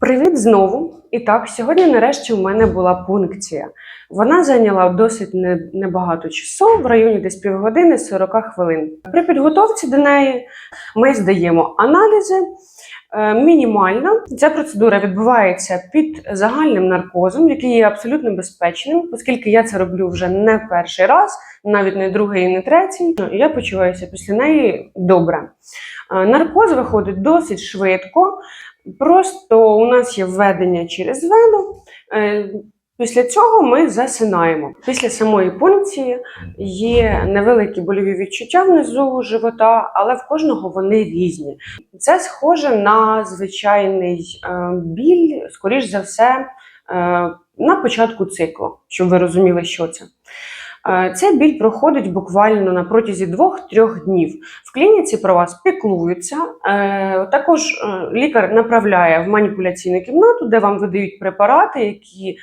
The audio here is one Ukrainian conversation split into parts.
Привіт знову! І так, сьогодні нарешті у мене була пункція. Вона зайняла досить небагато часу, в районі десь півгодини 40 хвилин. При підготовці до неї ми здаємо аналізи е, мінімально. Ця процедура відбувається під загальним наркозом, який є абсолютно безпечним, оскільки я це роблю вже не перший раз, навіть не другий і не третій. Ну, і я почуваюся після неї добре. Е, Наркоз виходить досить швидко. Просто у нас є введення через вену. Е, Після цього ми засинаємо. Після самої пункції є невеликі больові відчуття внизу живота, але в кожного вони різні. Це схоже на звичайний е, біль, скоріш за все, е, на початку циклу, щоб ви розуміли, що це. Е, Цей біль проходить буквально на протязі 2-3 днів. В клініці про вас піклуються. Е, Також е, лікар направляє в маніпуляційну кімнату, де вам видають препарати, які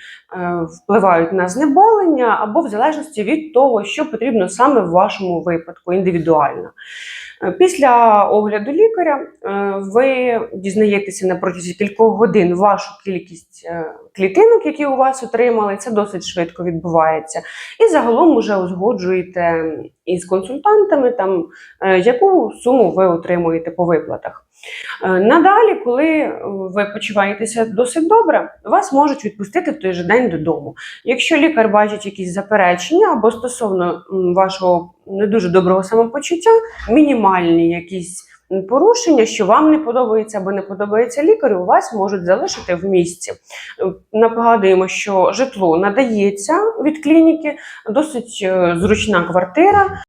впливають на знеболення, або в залежності від того, що потрібно саме в вашому випадку, індивідуально. Е, Після огляду лікаря е, ви дізнаєтеся на протязі кількох годин вашу кількість е, клітинок, які у вас отримали. Це досить швидко відбувається. І загалом уже узгоджуєте із консультантами, там, е, яку суму ви отримуєте по виплатах. Е, Надалі, коли ви почуваєтеся досить добре, вас можуть відпустити в той же день додому. Якщо лікар бачить якісь заперечення або стосовно вашого не дуже доброго самопочуття, мінімальні якісь порушення, що вам не подобається або не подобається лікарю, вас можуть залишити в місці. Е, Нагадуємо, що житло надається від клініки, досить е, зручна квартира.